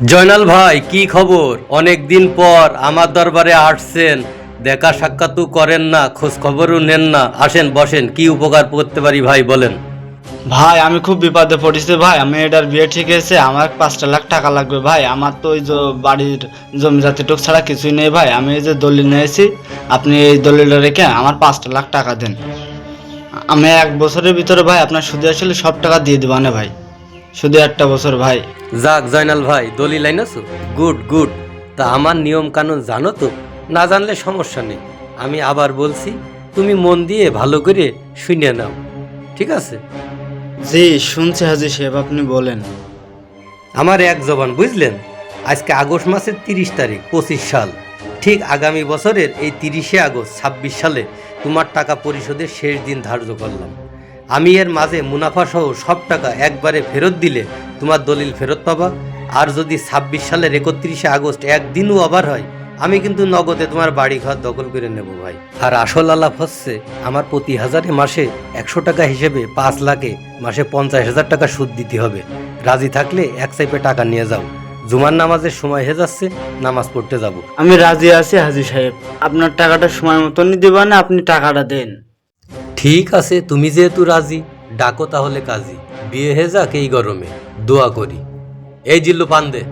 জয়নাল ভাই, কি খবর? অনেক দিন পর আমার দরবারে আসছেন। দেখা সাক্ষাৎও করেন না খোঁজ খবরও নেন না। আসেন, বসেন, কি উপকার করতে পারি ভাই, বলেন। ভাই, আমি খুব বিপদে পড়েছি ভাই। আমি এটার বিয়ে ঠিক আছে আমার পাঁচটা লাখ টাকা লাগবে ভাই। আমার তো ওই যে বাড়ির জমি জাতিটুক ছাড়া কিছুই নেই ভাই। আমি এই যে দলিল নিয়েছি, আপনি এই দলিলটা রেখে আমার পাঁচটা লাখ টাকা দেন। আমি এক বছরের ভিতরে ভাই, আপনার সুদে আসলে সব টাকা দিয়ে দেবো, না ভাই? শুধু একটা বছর ভাই। যাক জয়নাল ভাই দলিল আইনাছো? Good good. তা আমার নিয়ম কানুন জানো তো? না জানলে সমস্যা নেই। আমি আবার বলছি তুমি মন দিয়ে ভালো করে শুনে নাও। ঠিক আছে? জি শুনছি হাজি সাহেব আপনি বলেন। আমার এক জবান বুঝলেন? আজকে আগস্ট মাসের তিরিশ তারিখ পঁচিশ সাল। ঠিক আগামী বছরের এই তিরিশে আগস্ট ছাব্বিশ সালে তোমার টাকা পরিশোধের শেষ দিন ধার্য করলাম। আমি এর মাঝে মুনাফা সহ সব টাকা একবারে ফেরত দিলে তোমার দলিল ফেরত পাবা? আর যদি ছাব্বিশ সালের একত্রিশে আগস্ট একদিনও আবার হয়, আমি কিন্তু নগদে তোমার বাড়ি ঘর দখল করে নেব ভাই। আর আসল আলাপ হচ্ছে, আমার প্রতি হাজারে মাসে একশো টাকা হিসেবে পাঁচ লাখে মাসে পঞ্চাশ হাজার টাকা সুদ দিতে হবে। রাজি থাকলে এক সাইপে টাকা নিয়ে যাও। জুমার নামাজের সময় হয়ে যাচ্ছে, নামাজ পড়তে যাব। আমি রাজি আছি হাজি সাহেব। আপনার টাকাটা সময় মতনই দেবেন আপনি টাকাটা দেন। ঠিক আছে তুমি যেহেতু রাজি ডাকো তাহলে কাজী। বিয়ে হয়ে যাক এই গরমে দোয়া করি। এই জিল্লু পান্দে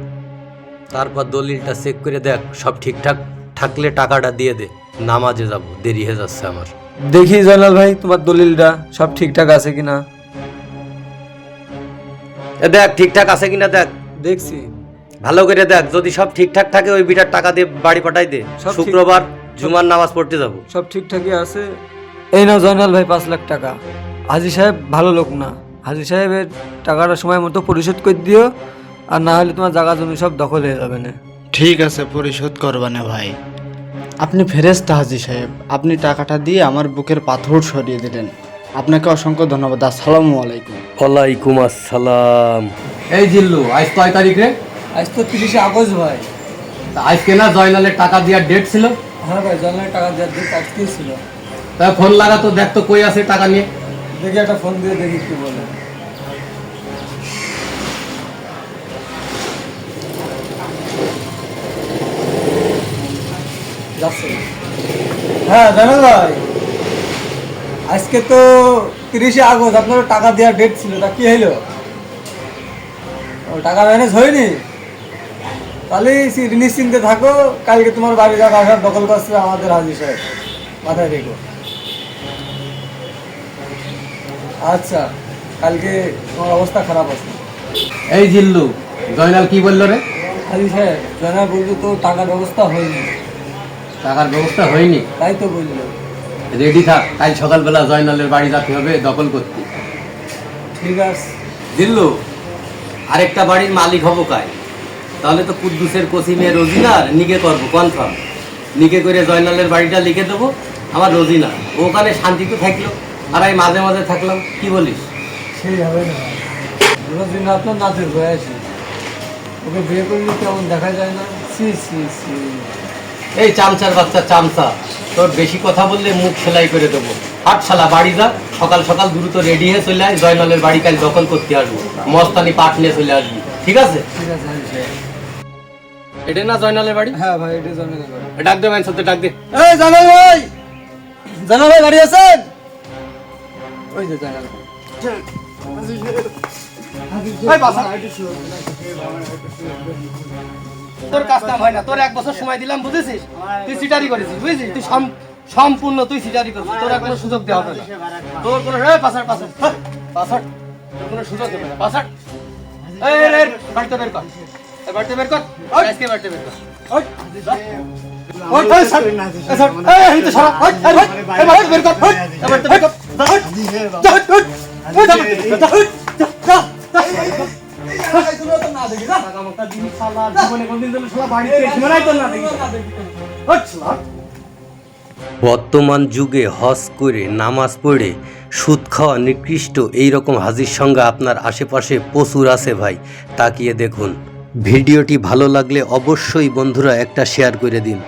তারপর দলিলটা চেক করে দেখ সব ঠিকঠাক থাকলে টাকাটা দিয়ে দে নামাজে যাব দেরি হয়ে যাচ্ছে আমার। দেখি জয়নাল ভাই তোমার দলিলটা সব ঠিকঠাক আছে কিনা? এ দেখ ঠিকঠাক আছে কিনা দেখ। দেখছি। ভালো করে দেখ যদি সব ঠিকঠাক থাকে ওই বিটার টাকা দিয়ে বাড়ি পাঠাই দে। সব ঠিক- শুক্রবার জুমার নামাজ পড়তে যাব। সব ঠিকঠাকই আছে। এই নাও জয়নাল ভাই পাঁচ লাখ টাকা। হাজি সাহেব ভালো লোক না। হাজি সাহেবের টাকাটা সময় মতো পরিশোধ করে দিও আর না হলে তোমার জায়গা জমি সব দখল হয়ে যাবে না। ঠিক আছে পরিশোধ করবানে ভাই। আপনি ফেরেস্তা হাজি সাহেব আপনি টাকাটা দিয়ে আমার বুকের পাথর সরিয়ে দিলেন। আপনাকে অসংখ্য ধন্যবাদ আসসালামু আলাইকুম। ওয়ালাইকুম আসসালাম। এই জিল্লু আজ কয় তারিখ রে? আজ তো তিরিশে আগস্ট ভাই। আজকে না জয়নালের টাকা দেওয়ার ডেট ছিল? হ্যাঁ ভাই জয়নাল টাকা দেওয়ার দিন আজকেই ছিল। তা ফোন লাগা তো দেখ তো কই আছে টাকা নিয়ে। দেখি একটা ফোন দিয়ে দেখি কি বলে। হ্যাঁ জানাল ভাই, আজকে তো তিরিশে আগস্ট, আপনার টাকা দেওয়ার ডেট ছিল, তা কি হইল? টাকা ম্যানেজ হয়নি? তাহলে নিশ্চিন্তে থাকো, কালকে তোমার বাড়ি জায়গা সব দখল করছে আমাদের হাজির সাহেব। মাথায় রেখো। আচ্ছা কালকে তোমার অবস্থা খারাপ আছে। এই জিল্লু জয়নাল কি বলল রে? হাজি সাহেব জানা বলতো তো টাকার ব্যবস্থা হয়নি। টাকার ব্যবস্থা হয়নি? তাই তো বলল। রেডি থাক কাল সকালবেলা জয়নালের বাড়ি যেতে হবে দখল করতে। ঠিক আছে। দিল্লু আরেকটা বাড়ির মালিক হব কায় তাহলে তো কুদ্দুসের কসিমে রোজিনার নিকে করব কনফার্ম নিকে করে জয়নালের বাড়িটা লিখে দেবো আমার রোজিনা ওখানে শান্তিতে থাকল। আর আমি মাঝে মাঝে থাকলাম কি বলিস? সেই হবে না। দিন আপনার বয়স ওকে বিয়ে করলে দেখা যায় না? C C C. এই চামচার বাচ্চা চামচা। তোর বেশি কথা বললে মুখ সেলাই করে দেবো। শালা বাড়ি যা। সকাল সকাল দ্রুত রেডি হয়ে চলে আয়। জয়নালের বাড়ি কাল দখল করতে আসব। মস্তানি পাট নিয়ে চলে আসবি। ঠিক আছে? ঠিক আছে এটা না জয়নালের বাড়ি? হ্যাঁ ভাই এটা জানেন করে ডাক দে সাথে ডাক দে। এই জানাল ভাই! জানাল ভাই বাড়ি আছেন? ওই যে জানাল তোর কাজটা হয় না তোর এক বছর সময় দিলাম বুঝেছিস তুই সিটারি করেছিস বুঝেছিস তুই সম্পূর্ণ তুই সিটারি করেছিস তোর কোনো সুযোগ দেওয়া হবে না তোর কোনো পাসার পাসার পাসার তোর কোনো সুযোগ দেবে না পাসার বাড়িতে বের কর বাড়িতে বের কর আজকে বাড়িতে বের কর ওই, ওই, ওই, সর, এই, তো সরা, বের কর, বের কর, বর্তমান যুগে হজ করে নামাজ পড়ে সুদ খাওয়া নিকৃষ্ট এই রকম হাজির সঙ্গে আপনার আশেপাশে প্রচুর আছে ভাই। তাকিয়ে দেখুন। ভিডিওটি ভালো লাগলে অবশ্যই বন্ধুরা একটা শেয়ার করে দিন।